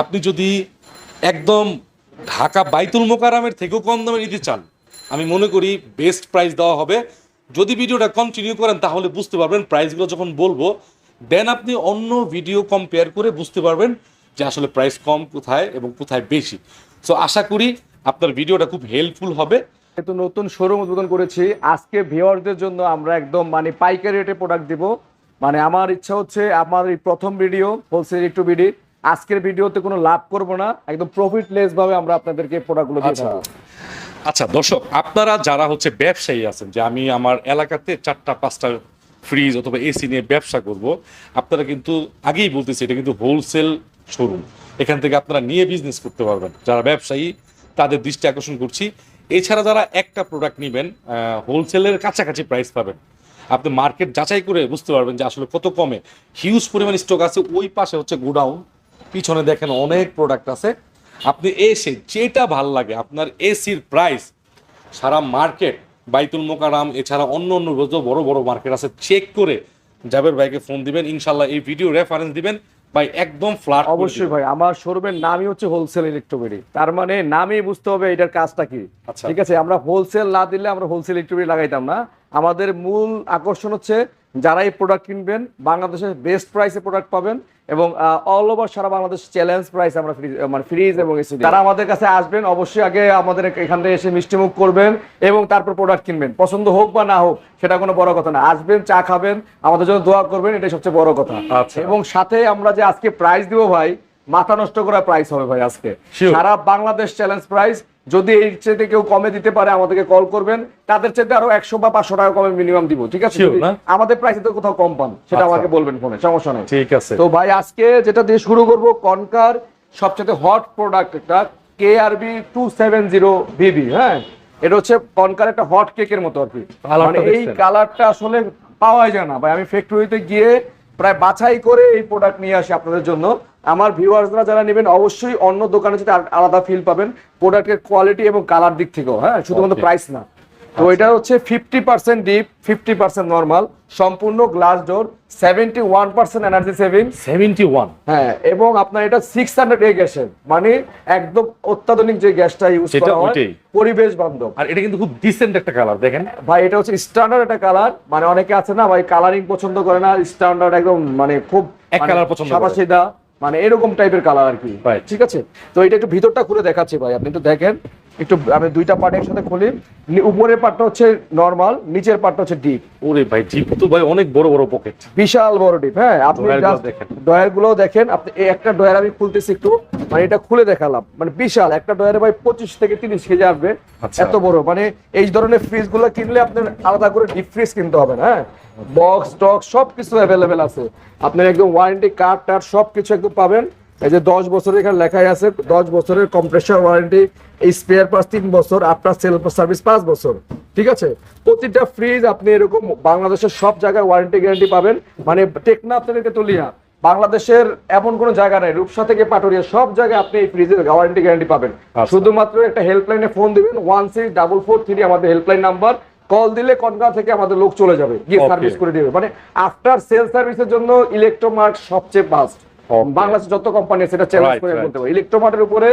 আপনি যদি একদম ঢাকা বাইতুল মোকারামের থেকেও কম দামে নিতে চান, আমি মনে করি বেস্ট প্রাইস দেওয়া হবে। যদি ভিডিওটা কন্টিনিউ করেন, তাহলে বুঝতে পারবেন প্রাইসগুলো যখন বলব দেন আপনি অন্য ভিডিও কম্পেয়ার করে বুঝতে পারবেন যে আসলে প্রাইস কম কোথায় এবং কোথায় বেশি। সো আশা করি আপনার ভিডিওটা খুব হেল্পফুল হবে। তো নতুন শোরুম উদ্বোধন করেছি। আজকে ভিউয়ারদের জন্য আমরা একদম মানে পাইকারি রেটে প্রোডাক্ট দিব। মানে আমার ইচ্ছা হচ্ছে, আমার এই প্রথম ভিডিও হোলসেল একটু বিডি আজকের ভিডিওতে কোনো লাভ করব না একদম প্রফিটলেস ভাবে আমরা আপনাদেরকে প্রোডাক্টগুলো দিয়ে আচ্ছা। থাকব আচ্ছা দর্শক আপনারা যারা হচ্ছে ব্যবসায়ী আছেন যে আমি আমার এলাকাতে চারটা পাঁচটা ফ্রিজ অথবা এসি নিয়ে ব্যবসা করব আপনারা কিন্তু আগেই বলতেছি এটা কিন্তু হোলসেল শোরুম এখান থেকে আপনারা নিয়ে বিজনেস করতে পারবেন। যারা ব্যবসায়ী তাদের দৃষ্টি আকর্ষণ করছি। এছাড়া যারা একটা প্রোডাক্ট নেবেন হোলসেলের কাছাকাছি প্রাইস পাবেন আপনি মার্কেট যাচাই করে বুঝতে পারবেন যে আসলে কত কমে। হিউজ পরিমাণ স্টক আছে ওই পাশে হচ্ছে গোডাউন পিছনে দেখেন অনেক প্রোডাক্ট আছে। আপনি এসে যেটা ভালো লাগে আপনার এসির প্রাইস সারা মার্কেট বাইতুল মোকারাম এছাড়া অন্য অন্য বড় বড় মার্কেট আছে চেক করে জাবের ভাইকে ফোন দিবেন ইনশাল্লাহ এই ভিডিও রেফারেন্স দিবেন ভাই একদম ফ্ল্যাট অবশ্যই ভাই আমার শোরুমের নামই হচ্ছে হোলসেল ইলেকট্রোবেরি তার মানে নামই বুঝতে হবে এটার কাজটা কি। আচ্ছা। ঠিক আছে আমরা হোলসেল না দিলে আমরা হোলসেল ইলেকট্রোবেরি লাগাইতাম না। আমাদের মূল আকর্ষণ হচ্ছে যারা এই প্রোডাক্ট কিনবেন বাংলাদেশের বেস্ট প্রাইসে প্রোডাক্ট পাবেন এবং অল ওভার সারা বাংলাদেশ চ্যালেঞ্জ প্রাইস আমরা ফ্রিজ মানে ফ্রিজ এবং এসি তারা আমাদের কাছে আসবেন অবশ্যই আগে আমাদের এখান থেকে এসে মিষ্টিমুখ করবেন এবং তারপর প্রোডাক্ট কিনবেন। পছন্দ হোক বা না হোক সেটা কোনো বড় কথা না। আসবেন চা খাবেন আমাদের জন্য দোয়া করবেন এটাই সবচেয়ে বড় কথা। আচ্ছা। এবং সাথে আমরা যে আজকে প্রাইস দিব ভাই মাথা নষ্ট করা প্রাইস হবে ভাই আজকে. সারা বাংলাদেশ চ্যালেঞ্জ প্রাইস যদি এর চেয়ে কেউ কমে দিতে পারে আমাদেরকে কল করবেন। তাদের চেয়ে আরও একশো বা পাঁচশো টাকা কমে মিনিমাম দিব ঠিক আছে? আমাদের প্রাইসে তো কোথাও কম পান সেটা আচ্ছা। আমাকে বলবেন ফোনে সমস্যা নেই। ঠিক আছে। তো ভাই আজকে যেটা দিয়ে শুরু করব কনকার সবচেয়ে হট প্রোডাক্ট একটা K R B two seven zero BB হ্যাঁ? এটা হচ্ছে কনকার একটা হট কেকের মতো আর কি। মানে এই কালারটা আসলে পাওয়াই যায় না। ভাই আমি ফ্যাক্টরিতে গিয়ে প্রায় বাছাই করে এই প্রোডাক্ট নিয়ে আসি আপনাদের জন্য। আমার ভিউয়ার্সরা যারা নেবেন অবশ্যই অন্য দোকানে যেটা আলাদা ফিল পাবেন। প্রোডাক্টের কোয়ালিটি এবং কালার দিক থেকেও হ্যাঁ? শুধুমাত্র প্রাইস না। তো এটা হচ্ছে fifty percent deep fifty percent normal সম্পূর্ণ glass door seventy one percent energy saving seventy one হ্যাঁ এবং আপনার এটা সিক্স হান্ড্রেড এ গ্যাসের মানে একদম অত্যাধুনিক যে গ্যাসটা ইউজ করা হয় পরিবেশ বান্ধব। আর এটা কিন্তু খুব ডিসেন্ট একটা কালার দেখেন। ভাই এটা হচ্ছে স্ট্যান্ডার্ড একটা কালার মানে অনেকে আছে না ভাই কালারিং পছন্দ করে না স্ট্যান্ডার্ড একদম মানে খুব এক মানে colour পছন্দ করে। মানে এরকম টাইপের কালার আর কি। ঠিক আছে? তো এটা একটু ভিতরটা খুলে দেখাচ্ছি ভাই আপনি একটু দেখেন। একটু আমি দুইটা পার্ট একসাথে খুলি। উপরের পার্টটা হচ্ছে নর্মাল নিচের পার্টটা হচ্ছে ডিপ ওরে ভাই জিপ তো ভাই অনেক বড় বড় পকেট বিশাল বড় ডিপ হ্যাঁ? আপনি দেখেন। ডয়ারগুলো দেখেন। আপনি একটা ডয়ার আমি খুলতেছি একটু। মানে এটা খুলে দেখালাম। মানে বিশাল। একটা ডয়ারে ভাই পঁচিশ থেকে তিরিশ কেজি আসবে। আচ্ছা। এত বড়। মানে এই ধরনের ফ্রিজগুলো কিনলে আপনার আলাদা করে ডিপ ফ্রিজ কিনতে হবে না হ্যাঁ? বক্স টক সব কিছু অ্যাভেলেবেল আছে। আপনার একদম ওয়ারেন্টি কার্ড টার্ড সব কিছু একদম পাবেন। এই যে দশ বছরের এখানে লেখাই আছে দশ বছরের কম্প্রেসার ওয়ারেন্টি এই স্পেয়ার পাস তিন বছর আফটার সেল সার্ভিস পাঁচ বছর। ঠিক আছে? প্রতিটা ফ্রিজ আপনি এরকম বাংলাদেশের সব জায়গায় ওয়ারেন্টি গ্যারান্টি পাবেন। মানে টেকনা আপনাদেরকে তুলিয়া বাংলাদেশের এমন কোনো জায়গা নাই রূপসা থেকে পাটুরিয়া সব জায়গায় আপনি এই ফ্রিজের ওয়ারেন্টি গ্যারান্টি পাবেন। আচ্ছা। শুধুমাত্র একটা হেল্পলাইনে ফোন দিবেন one six double four three আমাদের হেল্পলাইন নাম্বার কল দিলে কনকা থেকে আমাদের লোক চলে যাবে গিয়ে সার্ভিস করে দিবে। মানে আফটার সেল সার্ভিসের জন্য ইলেকট্রোমার্ট সবচেয়ে ফাস্ট Okay. বাংলাদেশে যত কোম্পানি আছে সেটা চ্যালেঞ্জ করে বলতে পারি। ইলেকট্রোমার্টের উপরে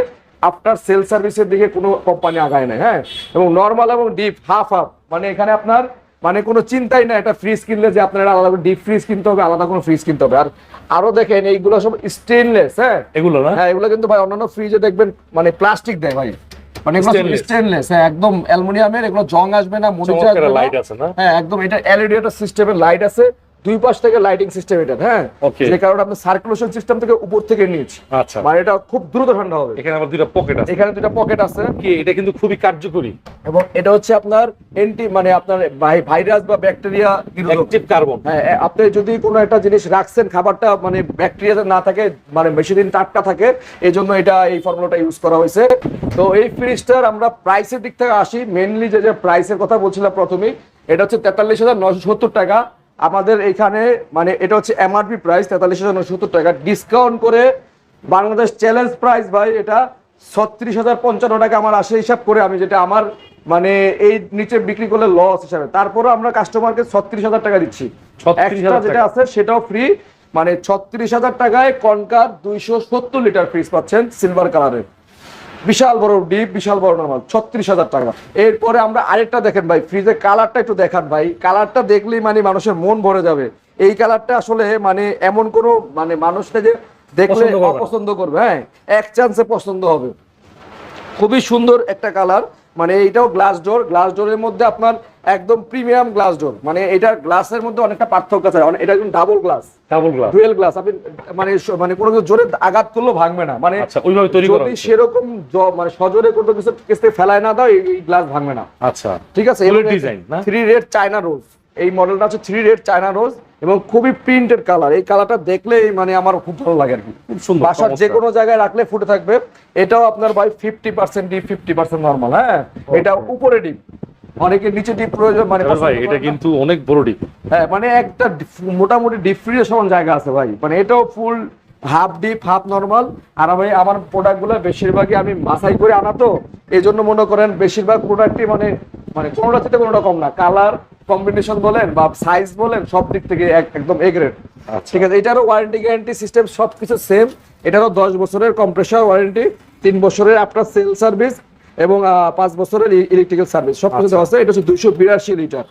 আফটার সেল সার্ভিসের দিকে কোনো কোম্পানি আগায় না হ্যাঁ? এবং নর্মাল এবং ডিপ হাফ হাফ মানে এখানে আপনার মানে কোনো চিন্তাই না এটা ফ্রিজ কিনলে যে আপনার আলাদা করে ডিপ ফ্রিজ কিনতে হবে আলাদা কোনো ফ্রিজ কিনতে হবে। আর আরও দেখেন এইগুলো সব স্টেনলেস হ্যাঁ? এগুলো না? হ্যাঁ এগুলো কিন্তু ভাই অন্যান্য ফ্রিজে দেখবেন মানে প্লাস্টিক দেয় ভাই। মানে এগুলো স্টেনলেস হ্যাঁ একদম অ্যালুমিনিয়ামের এগুলো জং আসবে না মনে হয় আসবে আছে না? হ্যাঁ একদম এটা এলইডি একটা সিস্টেমের লাইট আছে। দুই পাশ থেকে লাইটিং সিস্টেম এটা হ্যাঁ? যে কারণে আপনি সার্কুলেশন সিস্টেম থেকে উপর থেকে নিচ। আচ্ছা। মানে এটা খুব দ্রুত ঠান্ডা হবে। এখানে আবার দুইটা পকেট আছে। এখানে দুটা পকেট আছে। কি এটা কিন্তু খুবই কার্যকরী। এবং এটা হচ্ছে আপনার এন্টি মানে আপনার ভাইরাস বা ব্যাকটেরিয়া অ্যাক্টিভ কার্বন হ্যাঁ আপনি যদি কোনো একটা জিনিস রাখছেন খাবারটা মানে ব্যাকটেরিয়া না থাকে মানে বেশি দিন টাটকা থাকে এই জন্য এটা এই ফর্মুলাটা ইউজ করা হয়েছে। তো এই ফ্রিজটার আমরা প্রাইসের দিক থেকে আসি। মেনলি যে যে প্রাইসের কথা বলছিলাম প্রথমেই এটা হচ্ছে তেতাল্লিশ হাজার নশো সত্তর টাকা। আমাদের এখানে মানে এটা হচ্ছে এমআরপি প্রাইস তেতাল্লিশ হাজার সত্তর টাকা। ডিসকাউন্ট করে বাংলাদেশ চ্যালেঞ্জ প্রাইস ভাই এটা ছত্রিশ হাজার পঞ্চান্ন টাকা আমার আসে হিসাব করে আমি যেটা আমার মানে এই নিচে বিক্রি করলে লস হিসাবে। তারপরে আমরা কাস্টমারকে ছত্রিশ হাজার টাকা দিচ্ছি। 36,000 Extra যেটা আছে সেটাও ফ্রি মানে ছত্রিশ হাজার টাকায় কনকার দুইশো সত্তর লিটার ফ্রিজ পাচ্ছেন সিলভার কালারের বিশাল বড় ডিপ বিশাল বড় নর্মাল ছত্রিশ হাজার টাকা। এরপরে আমরা আরেকটা দেখেন ভাই ফ্রিজের কালারটা একটু দেখান ভাই। কালারটা দেখলেই মানে মানুষের মন ভরে যাবে। এই কালারটা আসলে মানে এমন কোনো মানে মানুষটা যে দেখলে পছন্দ করবে হ্যাঁ এক চান্সে পছন্দ হবে। খুবই সুন্দর একটা কালার মানে এইটাও গ্লাস ডোর গ্লাস ডোরের মধ্যে আপনার একদম প্রিমিয়াম গ্লাস ডোর মানে এটা গ্লাসের মধ্যে অনেকটা পার্থক্য আছে। এটা একদম double glass double glass dual glass আপনি মানে মানে কোনো কিছু জোরে আঘাত করলে ভাঙবে না। মানে আচ্ছা ওইভাবে তৈরি করা যদি সেরকম মানে সজোরে কোনো কিছু কেসে ফেলায় না দাও এই গ্লাস ভাঙবে না। আচ্ছা। ঠিক আছে? ডিজাইন না? থ্রি রেড চায়না রোজ এই মডেলটা হচ্ছে থ্রি রেড চায়না রোজ এবং খুবই প্রিন্টেড কালার এই কালারটা দেখলেই মানে আমার খুব ভালো লাগে আর কি। খুব সুন্দর বাসার যে কোনো জায়গায় রাখলে ফুটে থাকবে। এটাও আপনার ভাই fifty percent deep fifty percent normal হ্যাঁ? এটা উপরে ডিপ অনেকের নিচে ডিপ প্রয়োজন মানে ভাই এটা কিন্তু অনেক বড় ডিপ হ্যাঁ মানে একটা মোটামুটি ডিপ ফ্রিজের সমান জায়গা আছে ভাই। মানে এটাও full half deep half normal আর ভাই আমার প্রোডাক্টগুলো বেশিরভাগই আমি মাসাই করে আনা তো। এই জন্য মনে করেন বেশিরভাগ প্রোডাক্টই মানে মানে কোনোটা থেকে কোনোটা কম না। কালার কম্বিনেশন বলেন বা সাইজ বলেন সব দিক থেকে এক- একদম এ গ্রেড আচ্ছা। ঠিক আছে এটারও ওয়ারেন্টি গ্যারান্টি সিস্টেম সব কিছু সেম এটারও দশ বছরের কম্প্রেসার ওয়ারেন্টি তিন বছরের আপনার সেল সার্ভিস এবং পাঁচ বছরের ইলেকট্রিক্যাল সার্ভিস সব কিছু দেওয়া আছে। এটা হচ্ছে দুইশো বিরাশি লিটার।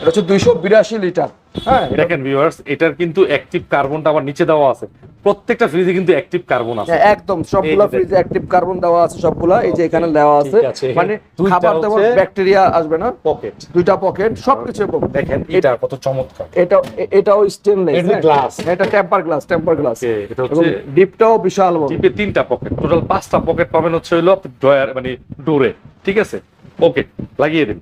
এটা হচ্ছে দুইশো বিরাশি লিটার। হ্যাঁ দেখেন ভিউয়ার্স এটার কিন্তু অ্যাক্টিভ কার্বনটা আবার নিচে দেওয়া আছে। প্রত্যেকটা ফ্রিজে কিন্তু অ্যাক্টিভ কার্বন আছে। হ্যাঁ, একদম সবগুলা ফ্রিজে অ্যাক্টিভ কার্বন দেওয়া আছে সবগুলা। এই যে এখানে দেওয়া আছে। মানে খাবার হচ্ছে- ব্যাকটেরিয়া আসবে না। পকেট দুইটা পকেট সবকিছু এরকম। দেখেন এটা কত চমৎকার। এটা এটাও স্টেনলেস এটা glass। এটা টেম্পার গ্লাস টেম্পার গ্লাস এটা হচ্ছে- ডিপটাও বিশাল বড়। জিপে তিনটা পকেট টোটাল পাঁচটা পকেট পাবেন হচ্ছে হইল ড্রয়ার মানে ডোরে। ঠিক আছে? ওকে লাগিয়ে দিন।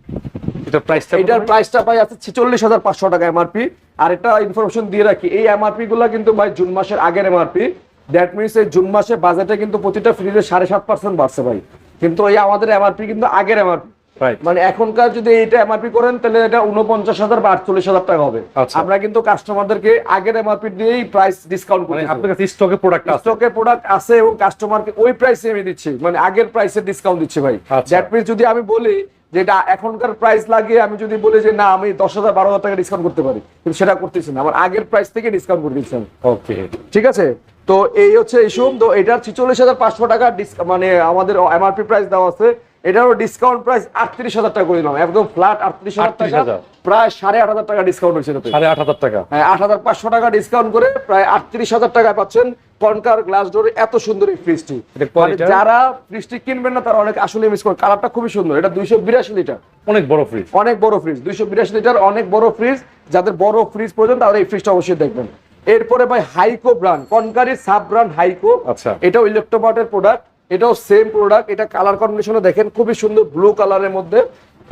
এটা প্রাইসটা এটার প্রাইসটা ভাই আছে ছিচল্লিশ হাজার পাঁচশো টাকা এমআরপি আর এটা ইনফরমেশন দিয়ে রাখি এই এমআরপি গুলো কিন্তু ভাই জুন মাসের আগের এমআরপি দ্যাট মিনস এই জুন মাসে বাজেটে কিন্তু প্রতিটা ফ্রিজে সাড়ে সাত পার্সেন্ট বাড়ছে ভাই। কিন্তু এই আমাদের এমআরপি কিন্তু আগের এমআরপি মানে এখনকার যদি এটা এমআরপি করেন তাহলে এটা উনপঞ্চাশ হাজার বা আটচল্লিশ হাজার টাকা হবে। আচ্ছা। আমরা কিন্তু কাস্টমারদেরকে আগের এমআরপি দিয়েই প্রাইস ডিসকাউন্ট করি আপনার কাছে স্টকে প্রোডাক্ট স্টকে প্রোডাক্ট আছে এবং কাস্টমারকে ওই প্রাইসে আমি দিচ্ছি। মানে আগের প্রাইসে ডিসকাউন্ট দিচ্ছি ভাই। আচ্ছা। দ্যাট মিনস যদি আমি বলি যেটা এখনকার প্রাইস লাগিয়ে আমি যদি বলি যে না আমি দশ হাজার বারো হাজার টাকা ডিসকাউন্ট করতে পারি। কিন্তু সেটা করতেছি না। আমার আগের প্রাইস থেকে ডিসকাউন্ট করে দিচ্ছি আমি। ওকে ঠিক আছে? তো এই হচ্ছে ইস্যু তো এটার ছিচল্লিশ হাজার পাঁচশো টাকা মানে আমাদের এমআরপি প্রাইস দেওয়া আছে। এটারও ডিসকাউন্ট প্রাইস আটত্রিশ হাজার টাকা করে দিলাম। একদম ফ্ল্যাট আটত্রিশ হাজার টাকা। 38,000 প্রায় সাড়ে আট হাজার টাকা ডিসকাউন্ট হয়েছে সাড়ে আট হাজার টাকা। হ্যাঁ আট হাজার পাঁচশো টাকা ডিসকাউন্ট করে প্রায় আটত্রিশ হাজার টাকায় পাচ্ছেন কনকার গ্লাস ডোর এত সুন্দর এই ফ্রিজটি মানে যারা ফ্রিজটি কিনবেন না তারা অনেক আসলে মিস করে কালারটা খুবই সুন্দর। এটা দুইশো বিরাশি লিটার অনেক বড় ফ্রিজ অনেক বড় ফ্রিজ দুইশো বিরাশি লিটার অনেক বড় ফ্রিজ যাদের বড় ফ্রিজ প্রয়োজন তারা এই ফ্রিজটা অবশ্যই দেখবেন। এরপরে ভাই হাইকো ব্র্যান্ড কনকারি সাব ব্র্যান্ড হাইকো আচ্ছা। এটাও ইলেকট্রোমার্টের প্রোডাক্ট এটাও সেম প্রোডাক্ট এটা কালার কম্বিনেশনও দেখেন খুবই সুন্দর ব্লু কালারের মধ্যে।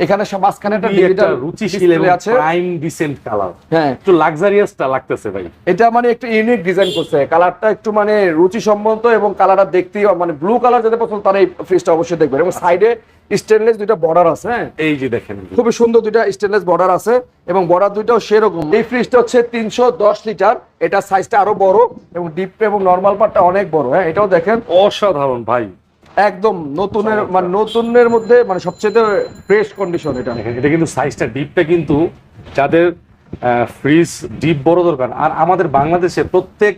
এখানে মাঝখানে একটা ডিজিটাল রুচিশীল আছে। প্রাইম ডিসেন্ট কালার হ্যাঁ। একটু লাক্সারিয়াসটা লাগতেছে ভাই। এটা মানে একটু ইউনিক ডিজাইন করছে। কালারটা একটু মানে রুচি সম্মত এবং কালারটা দেখতেই মানে ব্লু কালার যাদের পছন্দ তারা এই ফ্রিজটা অবশ্যই দেখবেন। এবং সাইডে স্টেনলেস দুইটা বর্ডার আছে হ্যাঁ? এই যে দেখেন। খুবই সুন্দর দুইটা স্টেনলেস বর্ডার আছে এবং বর্ডার দুইটাও সেরকম। এই ফ্রিজটা হচ্ছে তিনশো দশ লিটার এটা সাইজটা আরও বড় এবং ডিপ এবং নর্মাল পার্টটা অনেক বড় হ্যাঁ? এটাও দেখেন। অসাধারণ ভাই। একদম নতুনের মানে নতুনের মধ্যে মানে সবচেয়ে ফ্রেশ কন্ডিশন এটা। এটা কিন্তু সাইজটা ডিপটা কিন্তু যাদের ফ্রিজ ডিপ বড় দরকার। আর আমাদের বাংলাদেশে প্রত্যেক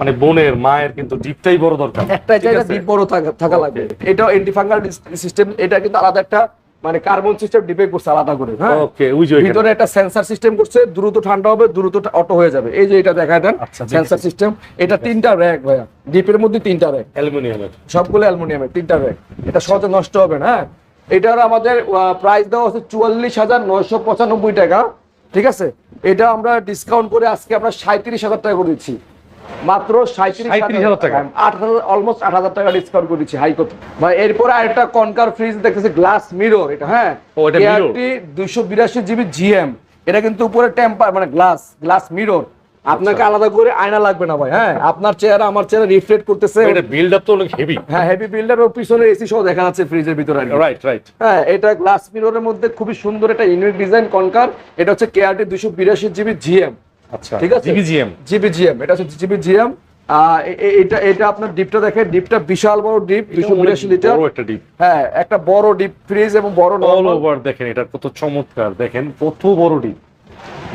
মানে বোনের মায়ের কিন্তু ডিপটাই বড় দরকার। একটা জায়গা ডিপ বড় থাকা- লাগবে। এটাও এন্টিফাঙ্গাল সিস্টেম এটা কিন্তু আলাদা একটা মানে কার্বন সিস্টেম ডিপে করছে আলাদা করে হ্যাঁ? ওকে ওই যে ভিতরে একটা সেন্সর সিস্টেম করছে দ্রুত ঠান্ডা হবে দ্রুত অটো হয়ে যাবে। এই যে এটা দেখা দেন আচ্ছা, সেন্সর সিস্টেম এটা তিনটা র্যাক ভাইয়া। ডিপের মধ্যে তিনটা র্যাক অ্যালুমিনিয়ামের সবগুলো অ্যালুমিনিয়ামের তিনটা র্যাক এটা সহজে নষ্ট হবে না হ্যাঁ? এটার আমাদের প্রাইস দেওয়া হচ্ছে চুয়াল্লিশ হাজার নয়শো পঁচানব্বই টাকা। ঠিক আছে? এটা আমরা ডিসকাউন্ট করে আজকে আমরা সাঁত্রিশ হাজার টাকা করে দিচ্ছি। মাত্র সাঁত্রিশ 37,000 টাকা। আট হাজার অলমোস্ট আট হাজার টাকা ডিসকাউন্ট করে দিচ্ছি হাইকোর্ট। ভাই এরপরে আরেকটা কনকার ফ্রিজ দেখতেছি গ্লাস মিরর এটা হ্যাঁ? ও, এটা mirror। দুইশো বিরাশি জিবি জিএম এটা কিন্তু উপরে টেম্পার মানে গ্লাস গ্লাস মিরর আপনাকে আলাদা করে আয়না লাগবে না ভাই হ্যাঁ? আপনার চেহারা আমার চেহারা রিফ্লেক্ট করতেছে। এটা বিল্ড আপ তো অনেক হেভি হ্যাঁ হেভি পিছনে এসি সহ দেখা যাচ্ছে ফ্রিজের ভিতরে রাইট রাইট হ্যাঁ এটা গ্লাস মিররের মধ্যে খুবই সুন্দর একটা ইউনিক ডিজাইন কনকার। এটা হচ্ছে কেআরটি দুশো বিরাশি জিবি জিএম আচ্ছা ঠিক আছে? জিবিজিএম জিবি জিএম এটা হচ্ছে জিবি জিএম এটা এটা আপনার ডিপটা দেখেন ডিপটা বিশাল বড় ডিপ দুশো বিরাশি লিটার। বড় একটা ডিপ। হ্যাঁ একটা বড় ডিপ ফ্রিজ এবং বড় অল ওভার দেখেন এটা কত চমৎকার। দেখেন কত বড় ডিপ।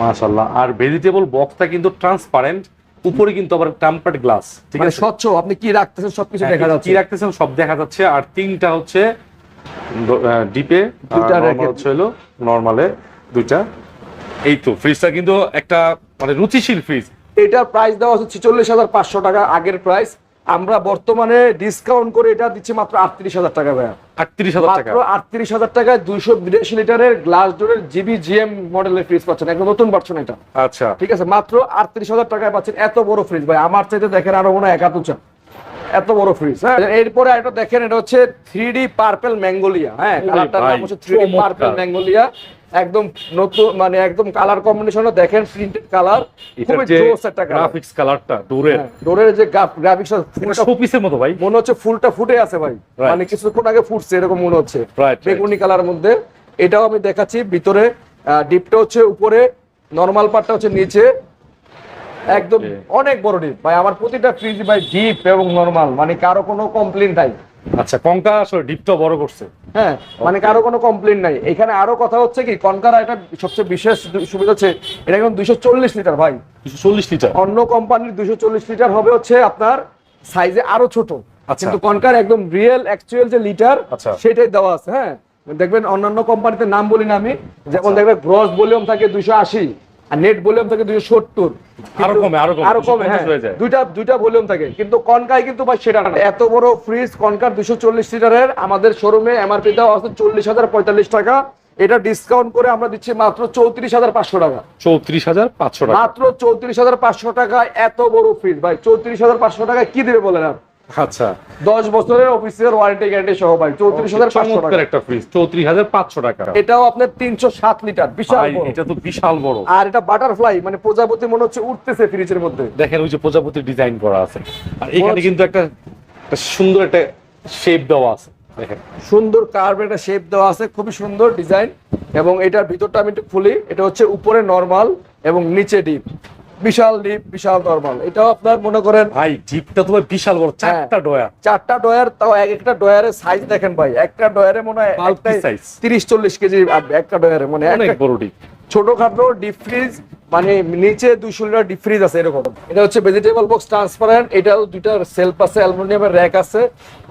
মাশাআল্লাহ। আর ভেজিটেবল বক্সটা কিন্তু ট্রান্সপারেন্ট উপরে কিন্তু আবার টাম্পার্ড গ্লাস ঠিক মানে আছে? স্বচ্ছ আপনি কি রাখতেছেন সবকিছু হ্যাঁ, দেখা কি রাখতেছেন সব দেখা যাচ্ছে। আর তিনটা হচ্ছে ডিপে এ। হচ্ছে হলো নরমালে দুইটা। এই তো ফ্রিজটা কিন্তু একটা মানে রুচিশীল ফ্রিজ এটার প্রাইস দেওয়া হচ্ছে ছিচল্লিশ হাজার পাঁচশো টাকা আগের প্রাইস আমরা বর্তমানে ডিসকাউন্ট করে এটা দিচ্ছি মাত্র আটত্রিশ হাজার টাকা ভাইয়া। আটত্রিশ হাজার টাকা। আটত্রিশ হাজার টাকায় দুইশো বিরাশি লিটারের গ্লাস ডোরের জিবি জিএম মডেলের ফ্রিজ পাচ্ছেন একদম নতুন পাচ্ছেন এটা। আচ্ছা। ঠিক আছে মাত্র আটত্রিশ হাজার টাকায় পাচ্ছেন এত বড় ফ্রিজ ভাই আমার চাইতে দেখেন আরও মনে হয় একাত উঁচা এত বড় ফ্রিজ হ্যাঁ? এরপরে এটা দেখেন এটা হচ্ছে থ্রি ডি পার্পেল ম্যাঙ্গোলিয়া হ্যাঁ? কালারটার নাম হচ্ছে থ্রি ডি পার্পেল ম্যাঙ্গোলিয়া একদম নতুন মানে একদম কালার কম্বিনেশনও দেখেন প্রিন্টেড কালার খুবই জোস একটা গ্রাফিক্স কালারটা ডোরের ডোরের যে গ্রাফিক্স ফুলটা শোপিসের মতো ভাই। মনে হচ্ছে ফুলটা ফুটে আছে ভাই. মানে কিছুক্ষণ আগে ফুটছে এরকম মনে হচ্ছে. বেগুনি কালার মধ্যে। এটাও আমি দেখাচ্ছি ভিতরে ডিপটা হচ্ছে উপরে নর্মাল পার্টটা হচ্ছে নিচে। একদম অনেক বড় ডিপ ভাই আমার প্রতিটা ফ্রিজ ভাই ডিপ এবং নর্মাল মানে কারও কোনো কমপ্লেন নাই। আচ্ছা কঙ্কা আসলে ডিপটা বড় করছে। হ্যাঁ মানে কারও কোনো কমপ্লেন নাই। এখানে আরও কথা হচ্ছে কি কনকারা এটা সবচেয়ে বিশেষ সুবিধা হচ্ছে এটা কিন্তু দুইশো চল্লিশ লিটার ভাই। চল্লিশ লিটার অন্য কোম্পানির দুইশো চল্লিশ লিটার হবে হচ্ছে আপনার সাইজে আরও ছোট। আচ্ছা। কিন্তু কনকার একদম রিয়েল অ্যাকচুয়াল যে লিটার আচ্ছা। সেটাই দেওয়া আছে হ্যাঁ। দেখবেন অন্যান্য কোম্পানিতে নাম বলি না আমি যেমন আচ্ছা। দেখবেন গ্রস ভলিউম থাকে দুইশো আশি। আর নেট ভলিউম থাকে দুইশো সত্তর। আরও কমে, আরও কমে, আরও কমে হ্যাঁ দুইটা দুইটা ভলিউম থাকে। কিন্তু কনকায় কিন্তু ভাই সেটা না। এত বড় ফ্রিজ কনকার দুশো চল্লিশ লিটারের আমাদের শোরুমে এমআরপি দেওয়া আছে চল্লিশ হাজার পঁয়তাল্লিশ টাকা। এটা ডিসকাউন্ট করে আমরা দিচ্ছি মাত্র চৌত্রিশ হাজার পাঁচশো টাকা। চৌত্রিশ হাজার পাঁচশো টাকা। মাত্র চৌত্রিশ হাজার পাঁচশো টাকায় এত বড় ফ্রিজ ভাই চৌত্রিশ হাজার পাঁচশো টাকায় কি দেবে বলেন আর? আচ্ছা। দশ বছরের অফিসের ওয়ারেন্টি গ্যারান্টি সহ ভাই চৌত্রিশ হাজার পাঁচশো চমৎকার টাকা। একটা ফ্রিজ চৌত্রিশ হাজার পাঁচশো টাকা। এটাও আপনার তিনশো সাত লিটার বিশাল বড়। এটা তো বিশাল বড়। আর এটা বাটারফ্লাই মানে প্রজাপতি মনে হচ্ছে উঠতেছে ফ্রিজের মধ্যে। দেখেন ওই যে প্রজাপতির ডিজাইন করা আছে। আর এখানে কিন্তু একটা একটা সুন্দর একটা শেপ দেওয়া আছে দেখেন। সুন্দর কার্ভ একটা শেপ দেওয়া আছে খুবই সুন্দর ডিজাইন এবং এটার ভিতরটা আমি একটু খুলি এটা হচ্ছে উপরে নর্মাল এবং নিচে ডিপ বিশাল ডিপ বিশাল নর্মাল। এটাও আপনার মনে করেন ভাই জিপটা তো বিশাল বড় চারটা ডয়ার চারটা ডয়ার তাও এক একটা ডয়ারের সাইজ দেখেন ভাই। একটা ডয়ারে মনে হয় size। তিরিশ চল্লিশ কেজি একটা ডয়ারে মানে অনেক বড় ডিপ। ছোটখাটো ডিপ ফ্রিজ মানে নিচে দুইশো লিটার ডিপ ফ্রিজ আছে এরকম। এটা হচ্ছে ভেজিটেবল বক্স ট্রান্সপারেন্ট এটাও দুইটা সেলফ আছে অ্যালুমিনিয়ামের র্যাক আছে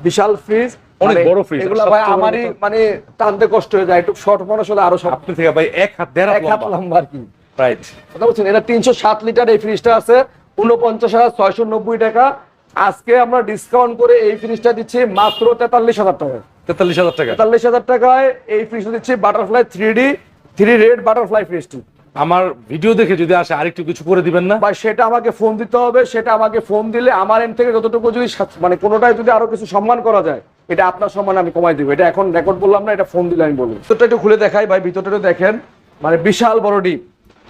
বিশাল ফ্রিজ অনেক বড় fridge, এগুলো ভাই আমারই মানে টানতে কষ্ট হয়ে যায় একটু শর্ট মানুষ হলে আরও সব আপনি থেকে ভাই এক হাত দেড় এক হাত হাত লম্বা আর কি। রাইট কথা বলছেন? এটা তিনশো সাত লিটার এই ফ্রিজটা আছে উনপঞ্চাশ হাজার ছয়শো নব্বই টাকা। আজকে আমরা ডিসকাউন্ট করে এই ফ্রিজটা দিচ্ছি মাত্র তেতাল্লিশ হাজার টাকা তেতাল্লিশ হাজার টাকা তেতাল্লিশ হাজার টাকায় এই ফ্রিজটা দিচ্ছি butterfly three D three red butterfly ফ্রিজটি আমার ভিডিও দেখে যদি আসে আরেকটু কিছু করে দিবেন না? বা সেটা আমাকে ফোন দিতে হবে সেটা আমাকে ফোন দিলে আমার এন্ড থেকে যতটুকু যদি মানে কোনোটাই যদি আরও কিছু সম্মান করা যায় এটা আপনার সম্মান আমি কমাই দিব। এটা এখন রেকর্ড বললাম না এটা ফোন দিলে আমি বলব। ভিতরটা একটু খুলে দেখাই ভাই ভিতরটা দেখেন। মানে বিশাল বড় ডিপ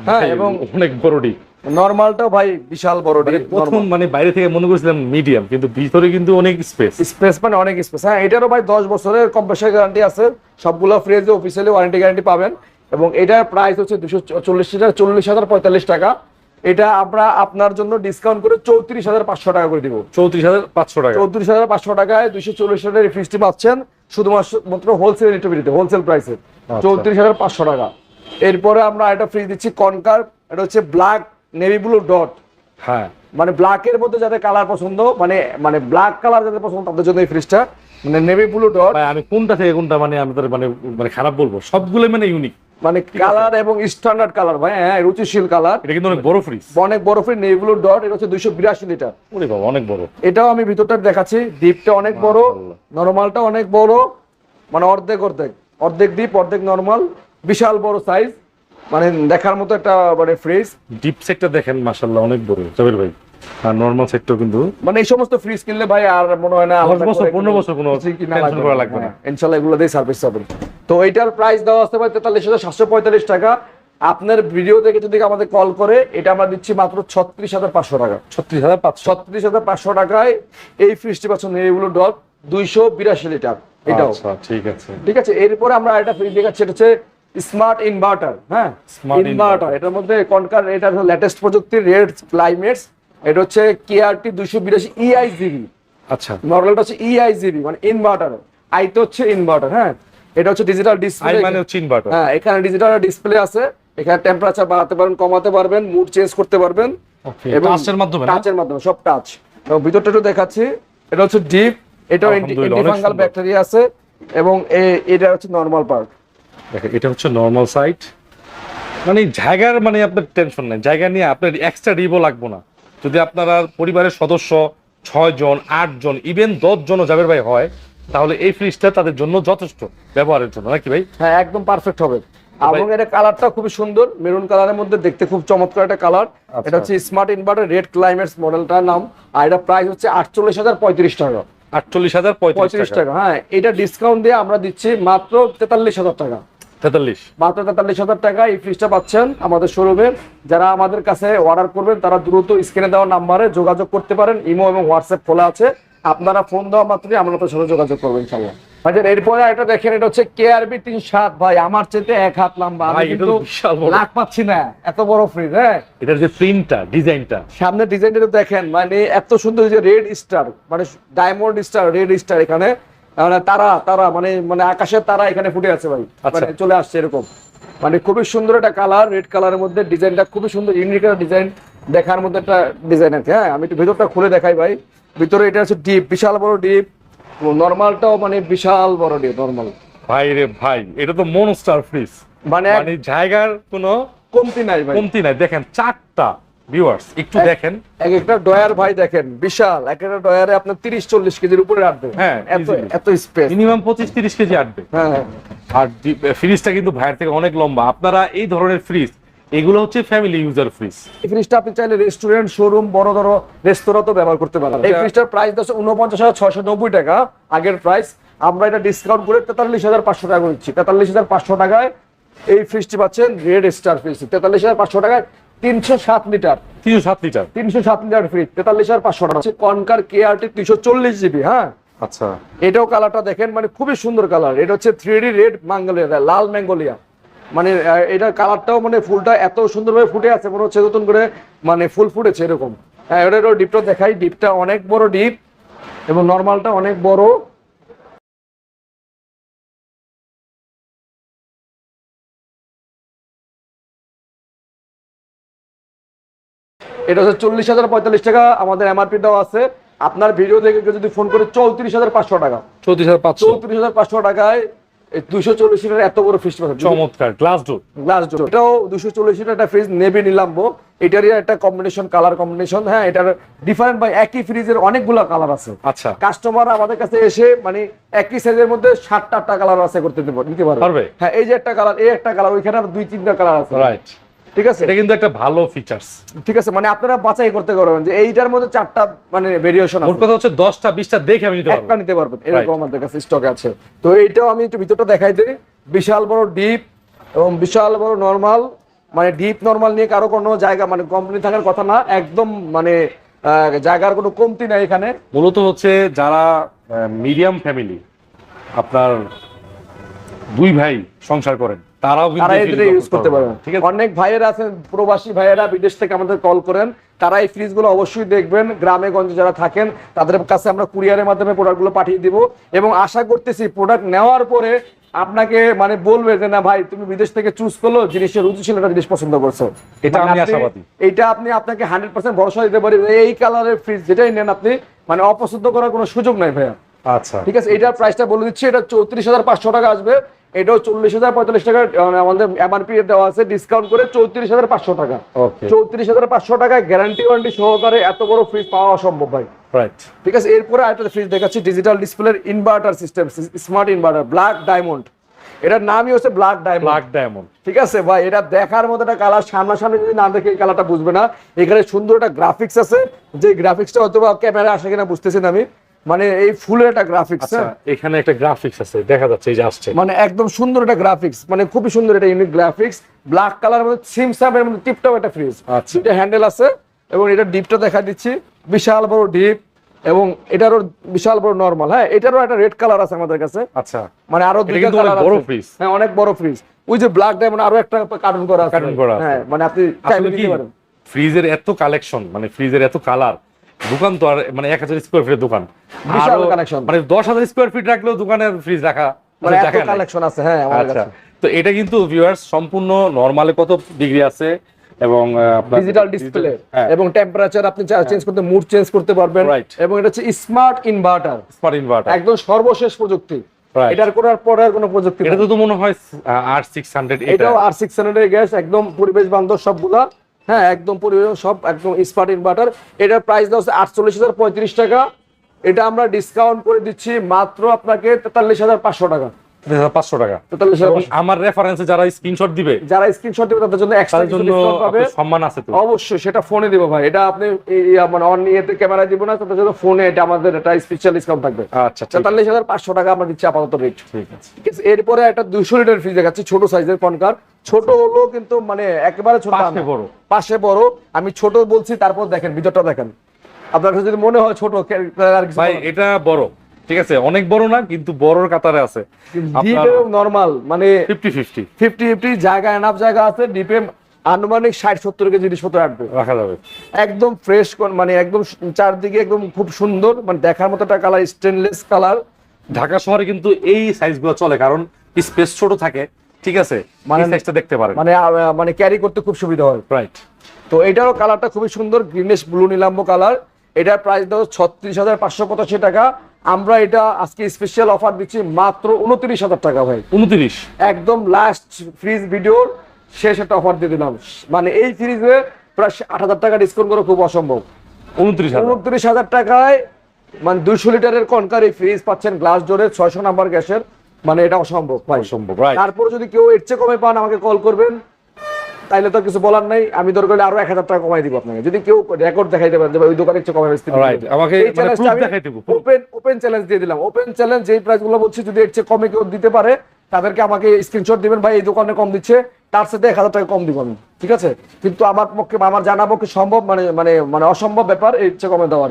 হ্যাঁ এবং অনেক বড় ডিপ নর্মালটাও ভাই বিশাল বড় মানে প্রথম মানে বাইরে থেকে মনে করেছিলাম মিডিয়াম কিন্তু ভিতরে কিন্তু অনেক স্পেস স্পেস মানে অনেক স্পেস হ্যাঁ এটারও ভাই দশ বছরের কম্প্রেসার গ্যারান্টি আছে। সবগুলো ফ্রিজে অফিসিয়ালি ওয়ারেন্টি গ্যারান্টি পাবেন। এবং এটার প্রাইস হচ্ছে দুশো চল্লিশ টাকা চল্লিশ হাজার পঁয়তাল্লিশ টাকা। এটা আমরা আপনার জন্য ডিসকাউন্ট করে চৌত্রিশ হাজার পাঁচশো টাকা করে দিব। চৌত্রিশ হাজার পাঁচশো টাকা। চৌত্রিশ হাজার পাঁচশো টাকায় দুইশো চল্লিশ টাকার পাচ্ছেন। শুধুমাত্র হোলসেল রেটে হোলসেল প্রাইসে চৌত্রিশ হাজার পাঁচশো টাকা। এরপরে আমরা একটা ফ্রিজ দিচ্ছি কনকার এটা হচ্ছে ব্ল্যাক নেভি ব্লু ডট হ্যাঁ। মানে ব্ল্যাকের মধ্যে যাদের কালার পছন্দ মানে মানে ব্ল্যাক কালার যাদের পছন্দ তাদের জন্য এই ফ্রিজটা মানে নেভি ব্লু ডট আমি কোনটা থেকে কোনটা মানে আমাদের মানে মানে খারাপ বলব। সবগুলো মানে ইউনিক মানে কালার এবং স্ট্যান্ডার্ড কালার ভাই হ্যাঁ রুচিশীল কালার এটা কিন্তু অনেক বড় ফ্রিজ অনেক বড় ফ্রিজ নেভি ব্লু ডট এটা হচ্ছে দুইশো বিরাশি লিটার ওরে বাবা অনেক বড়। এটাও আমি ভিতরটা দেখাচ্ছি ডিপটা অনেক বড়। নরমালটা অনেক বড় মানে অর্ধেক অর্ধেক অর্ধেক ডিপ অর্ধেক নরমাল বিশাল বড় সাইজ মানে দেখার মতো একটা মানে ফ্রিজ ডিপ সেটটা দেখেন মাশাআল্লাহ অনেক বড়। জাবির ভাই আর নরমাল সেটটাও কিন্তু। মানে এই সমস্ত ফ্রিজ কিনলে ভাই আর মনে হয় না দশ বছর, পনেরো বছর কোনো লাগবে করা। লাগবে না। হ্যাঁ, ইনশাল্লাহ এগুলো দিয়ে সার্ভিস পাবেন তো এইটার প্রাইস দেওয়া আছে ভাই তেতাল্লিশ হাজার সাতশো পঁয়তাল্লিশ টাকা। আপনার ভিডিও দেখে যদি আমাদের কল করে এটা আমরা দিচ্ছি মাত্র ছত্রিশ হাজার পাঁচশো টাকা। ছত্রিশ হাজার পাঁচশো। ছত্রিশ হাজার পাঁচশো টাকায় এই ফ্রিজটি পাচ্ছেন এগুলো ডট দুইশো বিরাশি লিটার। এটাও। আচ্ছা ঠিক আছে। ঠিক আছে এরপরে আমরা একটা ফ্রিজ দেখাচ্ছি এটা হচ্ছে স্মার্ট ইনভার্টার হ্যাঁ? Smart ইনভার্টার এটার মধ্যে কনকার এটা লেটেস্ট প্রযুক্তির রেড ক্লাইমেটস এটা হচ্ছে কেআরটি দুইশো বিরাশি ইআই জিবি আচ্ছা। নর্মালটা হচ্ছে ইআই জিবি মানে ইনভার্টার আইতে হচ্ছে ইনভার্টার হ্যাঁ? এটা হচ্ছে ডিজিটাল ডিসপ্লে মানে হচ্ছে ইনভার্টার হ্যাঁ এখানে ডিজিটাল ডিসপ্লে আছে। এখানে টেম্পারেচার বাড়াতে পারবেন কমাতে পারবেন মুড চেঞ্জ করতে পারবেন। Touch এর মাধ্যমে? টাচের মাধ্যমে সব টাচ এবং ভিতরটা একটু দেখাচ্ছি। এটা হচ্ছে ডিপ অনেক অ্যান্টিফাঙ্গাল ব্যাকটেরিয়া আছে। এবং এ- এটা হচ্ছে নরমাল পার্ট দেখেন এটা হচ্ছে নর্মাল সাইট মানে জায়গার মানে আপনার টেনশন নেই। জায়গা নিয়ে আপনার এক্সট্রা রিবও লাগবে না। যদি আপনারা পরিবারের সদস্য ছয় জন আট জন ইভেন দশ জনও জাবের ভাই হয় তাহলে এই ফ্রিজটা তাদের জন্য যথেষ্ট ব্যবহারের জন্য। নাকি ভাই? হ্যাঁ একদম পারফেক্ট হবে। এবং এটা কালারটা খুবই সুন্দর। মেরুন কালারের মধ্যে দেখতে খুব চমৎকার একটা কালার আচ্ছা। এটা হচ্ছে স্মার্ট ইনভার্টার রেড ক্লাইমেটস মডেলটার নাম। আর এটা প্রাইস হচ্ছে আটচল্লিশ হাজার পঁয়ত্রিশ টাকা। আটচল্লিশ হাজার পঁয়ত্রিশ টাকা। হ্যাঁ। এটা ডিসকাউন্ট দিয়ে আমরা দিচ্ছি মাত্র তেতাল্লিশ হাজার টাকা। তেতাল্লিশ। মাত্র তেতাল্লিশ হাজার টাকা এই ফ্রিজটা পাচ্ছেন আমাদের শোরুমে যারা আমাদের কাছে অর্ডার করবেন তারা দ্রুত স্ক্রিনে দেওয়া নাম্বারে যোগাযোগ করতে পারেন। ইমো এবং হোয়াটসঅ্যাপ খোলা আছে। আপনারা ফোন দেওয়া মাত্রই আমরা আপনার সাথে যোগাযোগ করবেন ইনশাল্লাহ এরপরে এটা দেখেন এটা হচ্ছে কেআরবি তিন সাত। ভাই আমার চেতে এক হাত লম্বা। আমি কিন্তু তো বিশাল বড়। লাখ পাচ্ছি না। এত বড় ফ্রিজ হ্যাঁ? এটার যে প্রিন্টটা ডিজাইনটা। সামনে ডিজাইনটা দেখেন মানে এত সুন্দর যে রেড স্টার মানে ডায়মন্ড স্টার রেড স্টার এখানে। মানে তারা তারা মানে মানে আকাশের তারা এখানে ফুটে আছে ভাই। আচ্ছা। মানে চলে আসছে এরকম। মানে খুবই সুন্দর একটা কালার রেড কালারের মধ্যে ডিজাইনটা খুবই সুন্দর ইউনিক একটা ডিজাইন দেখার মধ্যে একটা ডিজাইন আছে। হ্যাঁ আমি একটু ভিতরটা খুলে দেখাই ভাই। ভিতরে এটা হচ্ছে ডিপ বিশাল বড় ডিপ নর্মালটাও মানে বিশাল বড় ডিপ নর্মাল ভাই রে ভাই এটা তো মনস্টার ফ্রিজ মানে মানে জায়গার কোনো কমতি নাই ভাই। কমতি নাই। দেখেন চারটা ভিউয়ার্স একটু এক- দেখেন। এক একটা ডয়ার ভাই দেখেন বিশাল। এক একটা ডয়ারে আপনার তিরিশ চল্লিশ কেজির উপরে রাখবে হ্যাঁ, এত এত স্পেস মিনিমাম পঁচিশ তিরিশ কেজি আটবে। হ্যাঁ হ্যাঁ। আর ফ্রিজটা কিন্তু ভাইয়ের থেকে অনেক লম্বা। আপনারা এই ধরনের ফ্রিজ এগুলো হচ্ছে ফ্যামিলি ইউজার ফ্রিজ এই ফ্রিজটা আপনি চাইলে রেস্টুরেন্ট শোরুম বড় রেস্তোরাঁ তো ব্যবহার করতে পারেন। এই। ফ্রিজটার প্রাইস হচ্ছে উনপঞ্চাশ হাজার ছয়শো নব্বই টাকা। আগের প্রাইস আমরা এটা ডিসকাউন্ট করে তেতাল্লিশ হাজার পাঁচশো টাকা দিচ্ছি। তেতাল্লিশ হাজার পাঁচশো টাকায় এই ফ্রিজটি পাচ্ছেন রেড স্টার ফ্রিজ তেতাল্লিশ হাজার পাঁচশো টাকায় তিনশো সাত লিটার। তিনশো সাত লিটার? তিনশো সাত লিটার ফ্রিজ তেতাল্লিশ হাজার পাঁচশো টাকা। কনকার কে আর টি চল্লিশ জিবি হ্যাঁ? আচ্ছা। এটাও কালারটা দেখেন মানে খুবই সুন্দর কালার এটা হচ্ছে থ্রি ডি রেড ম্যাঙ্গোলিয়া লাল ম্যাঙ্গোলিয়া মানে এটার কালারটাও মানে ফুলটা এত সুন্দরভাবে ফুটে আছে মনে হচ্ছে নতুন করে মানে ফুল ফুটেছে এরকম। হ্যাঁ এটারও ডিপটা দেখাই। ডিপটা অনেক বড় ডিপ এবং নর্মালটা অনেক বড়। এটা হচ্ছে চল্লিশ হাজার পঁয়তাল্লিশ টাকা আমাদের এমআরপি দেওয়া আছে। আপনার ভিডিও কেউ যদি ফোন করে চৌত্রিশ হাজার পাঁচশো টাকা। চৌত্রিশ হাজার পাঁচশো। চৌত্রিশ হাজার পাঁচশো টাকায় দুইশো চল্লিশ লিটার এত বড় ফ্রিজ পাচ্ছেন চমৎকার গ্লাস ডোর গ্লাস ডোর এটাও দুশো চল্লিশ লিটার একটা ফ্রিজ নেবে নিলামবো। এটারই একটা কম্বিনেশন কালার কম্বিনেশন হ্যাঁ এটার ডিফারেন্ট বা একই ফ্রিজের অনেকগুলো কালার আছে। আচ্ছা। কাস্টমার আমাদের কাছে এসে মানে একই সাইজের মধ্যে সাতটা আটটা কালার আছে করতে নিতে পারবে? হ্যাঁ এই যে একটা কালার এই একটা কালার ওইখানে দুই তিনটা কালার আছে। রাইট ঠিক আছে? এটা কিন্তু একটা ভালো ফিচার্স ঠিক আছে মানে আপনারা বাছাই করতে পারবেন যে এইটার মধ্যে চারটা মানে ভেরিয়েশন আছে। কথা হচ্ছে দশটা বিশটা দেখে আমি নিতে একটা নিতে পারবেন এরকম আমাদের কাছে স্টক আছে। তো এইটাও আমি একটু ভিতরটা দেখাই দিই। বিশাল বড় ডিপ এবং বিশাল বড় নর্মাল মানে ডিপ নর্মাল নিয়ে কারও কোনো জায়গা মানে কোম্পানি থাকার কথা না একদম মানে জায়গার কোনো কমতি নাই এখানে। মূলত হচ্ছে যারা মিডিয়াম ফ্যামিলি আপনার দুই ভাই সংসার করেন তারাও তারা fridge ইউজ করতে পারবেন ঠিক আছে? অনেক ভাইয়েরা আছেন প্রবাসী ভাইয়েরা বিদেশ থেকে আমাদের কল করেন। তারা এই ফ্রিজগুলো অবশ্যই দেখবেন গ্রামে গঞ্জে যারা থাকেন তাদের কাছে আমরা কুরিয়ারের মাধ্যমে প্রোডাক্টগুলো পাঠিয়ে দিব। এবং আশা করতেছি প্রোডাক্ট নেওয়ার পরে আপনাকে মানে বলবে যে না ভাই তুমি বিদেশ থেকে চুজ করল জিনিসের রুচিশীল একটা জিনিস পছন্দ করছ। এটা মানে আমি আপনি- আশাবাদী। এইটা আপনি আপনাকে হান্ড্রেড পার্সেন্ট ভরসা দিতে পারি এই কালারের ফ্রিজ যেটাই নেন আপনি মানে অপছন্দ করার কোনো সুযোগ নাই ভাইয়া। আচ্ছা। ঠিক আছে? এটার প্রাইসটা বলে দিচ্ছি এটা চৌত্রিশ হাজার পাঁচশো টাকা আসবে। এটাও চল্লিশ হাজার পঁয়তাল্লিশ টাকা আমাদের এমআরপি দেওয়া আছে ডিসকাউন্ট করে চৌত্রিশ হাজার পাঁচশো টাকা। চৌত্রিশ হাজার পাঁচশো টাকা গ্যারান্টি ওয়ারেন্টি সহকারে এত বড় ফ্রিজ পাওয়া অসম্ভব ভাই। রাইট ঠিক আছে এরপরে আরেকটা ফ্রিজ দেখাচ্ছি ডিজিটাল ডিসপ্লের inverter system smart inverter black diamond এটার নামই হচ্ছে ব্ল্যাক ডায়মন্ড ব্ল্যাক ডায়মন্ড ঠিক আছে ভাই এটা দেখার মতো একটা কালার সামনাসামনি যদি না দেখে এই কালারটা বুঝবে না। এখানে সুন্দর একটা গ্রাফিক্স আছে যে গ্রাফিক্সটা হয়তো ক্যামেরা আসে কিনা বুঝতেছি না আমি। মানে এই ফুলের একটা গ্রাফিক্স আচ্ছা এখানে একটা গ্রাফিক্স আছে দেখা যাচ্ছে এই যে আসছে। মানে একদম সুন্দর একটা গ্রাফিক্স মানে খুবই সুন্দর একটা ইউনিক গ্রাফিক্স ব্ল্যাক কালার মধ্যে সিম সাপের মধ্যে টিপটপ একটা ফ্রিজ আচ্ছা। হ্যান্ডেল আছে এবং এটা ডিপটা দেখা দিচ্ছি বিশাল বড় ডিপ এবং এটারও বিশাল বড় নরমাল হ্যাঁ? এটারও একটা রেড কালার আছে আমাদের কাছে। আচ্ছা। মানে আরও দুইটা কালার বড় fridge। হ্যাঁ অনেক বড় ফ্রিজ ওই যে ব্ল্যাক ডায়মন্ড আরও একটা কার্টুন করা আছে। Cartoon করা হ্যাঁ মানে আপনি ফ্রিজের এত কালেকশন মানে ফ্রিজের এত কালার দোকান তো আর মানে এক হাজার স্কোয়ার ফিটের দোকান। বিশাল আরো- মানে দশ হাজার স্কোয়ার ফিট রাখলেও দোকানের ফ্রিজ রাখা মানে। কালেকশন আছে হ্যাঁ আচ্ছা। তো এটা কিন্তু ভিউয়ার্স সম্পূর্ণ নরমালে কত ডিগ্রি আছে? এবং ডিজিটাল ডিসপ্লে হ্যাঁ। এবং টেম্পারেচার আপনি চেঞ্জ করতে মুড চেঞ্জ করতে পারবেন. এবং এটা হচ্ছে স্মার্ট ইনভার্টার স্মার্ট ইনভার্টার একদম সর্বশেষ প্রযুক্তি. এটার করার পরে আর কোনো প্রযুক্তি এটা তো মনে হয় আর সিক্স হান্ড্রেড এটাও আর সিক্স হান্ড্রেড গ্যাস একদম পরিবেশ বান্ধব সবগুলা। হ্যাঁ একদম পরিবেশন সব একদম স্মার্ট ইনভার্টার এটার প্রাইস দেওয়া হচ্ছে আটচল্লিশ হাজার পঁয়ত্রিশ টাকা। এটা আমরা ডিসকাউন্ট করে দিচ্ছি মাত্র আপনাকে তেতাল্লিশ হাজার পাঁচশো টাকা। পাঁচশো টাকা। আমার রেফারেন্সে যারা স্ক্রিনশট দিবে যারা স্ক্রিনশট দেবে তাদের জন্য এক্সট্রা তাদের জন্য ডিসকাউন্ট সম্মান আছে তো। অবশ্যই সেটা ফোনে দিব ভাই। এটা আপনি মানে অন ইয়েতে দিব না তাদের জন্য ফোনে এটা আমাদের একটা স্পেশাল ডিসকাউন্ট থাকবে। আচ্ছা তেতাল্লিশ হাজার পাঁচশো টাকা আমরা দিচ্ছি আপাতত রেট ঠিক আছে। এরপরে একটা দুশো লিটার ফ্রিজ দেখাচ্ছি ছোট সাইজের কনকার ছোট হলো কিন্তু মানে একেবারে ছোট পাশে। বড়। পাশে বড়। আমি ছোট বলছি তারপর দেখেন ভিতরটা দেখেন। আপনার কাছে যদি মনে হয় ছোট আর ভাই এটা বড়। ঠিক আছে অনেক বড় না কিন্তু বড়র কাতারে আছে। আপনার নর্মাল মানে ফিফটি ফিফটি ফিফটি ফিফটি জায়গা এনাফ জায়গা আছে ডিপে আনুমানিক ষাট সত্তর কেজি জিনিসপত্র রাখবে রাখা যাবে। একদম ফ্রেশ মানে একদম চারদিকে একদম খুব সুন্দর মানে দেখার মতো একটা কালার স্টেনলেস কালার ঢাকা শহরে কিন্তু এই সাইজগুলো চলে কারণ স্পেস ছোট থাকে ঠিক আছে? মানে মানে- সাইজটা দেখতে পারেন। মানে মানে ক্যারি করতে খুব সুবিধা হয়। রাইট তো এটারও কালারটা খুবই সুন্দর গ্রিনিশ ব্লু নিলাম্ব কালার এটার প্রাইস দাও ছত্রিশ হাজার পাঁচশো পঁচাশি টাকা। আমরা এটা আজকে স্পেশাল অফার দিচ্ছি মাত্র উনত্রিশ হাজার টাকা ভাই। উনত্রিশ? একদম লাস্ট ফ্রিজ ভিডিওর শেষ একটা অফার দিয়ে দিলাম। মানে এই ফ্রিজে প্রায় আট হাজার টাকা ডিসকাউন্ট করা খুব অসম্ভব। উনত্রিশ হাজার। উনত্রিশ হাজার টাকায় মানে দুইশো লিটারের কনকার এই ফ্রিজ পাচ্ছেন গ্লাস ডোরের ছয়শো নাম্বার গ্যাসের। মানে এটা অসম্ভব ভাই। অসম্ভব, right. তারপর যদি কেউ এর চেয়ে কমে পান আমাকে কল করবেন। তাইলে তো কিছু বলার নাই। আমি দরকার হলে আরও এক হাজার টাকা কমাই দিব আপনাকে। যদি কেউ রেকর্ড দেখাইতে পারেন যে ওই দোকানের চেয়ে কমে বেচতে আমাকে। ওপেন ওপেন চ্যালেঞ্জ দিয়ে দিলাম। ওপেন চ্যালেঞ্জ যেই প্রাইসগুলো বলছি যদি এর চেয়ে কমে কেউ দিতে পারে তাদেরকে আমাকে স্ক্রিনশট দিবেন ভাই এই দোকানে কম দিচ্ছে তার সাথে এক হাজার টাকা কম দিব আমি। ঠিক আছে? কিন্তু আমার পক্ষে আমার জানা পক্ষে সম্ভব মানে মানে মানে অসম্ভব ব্যাপার এর চেয়ে কমে দেওয়া।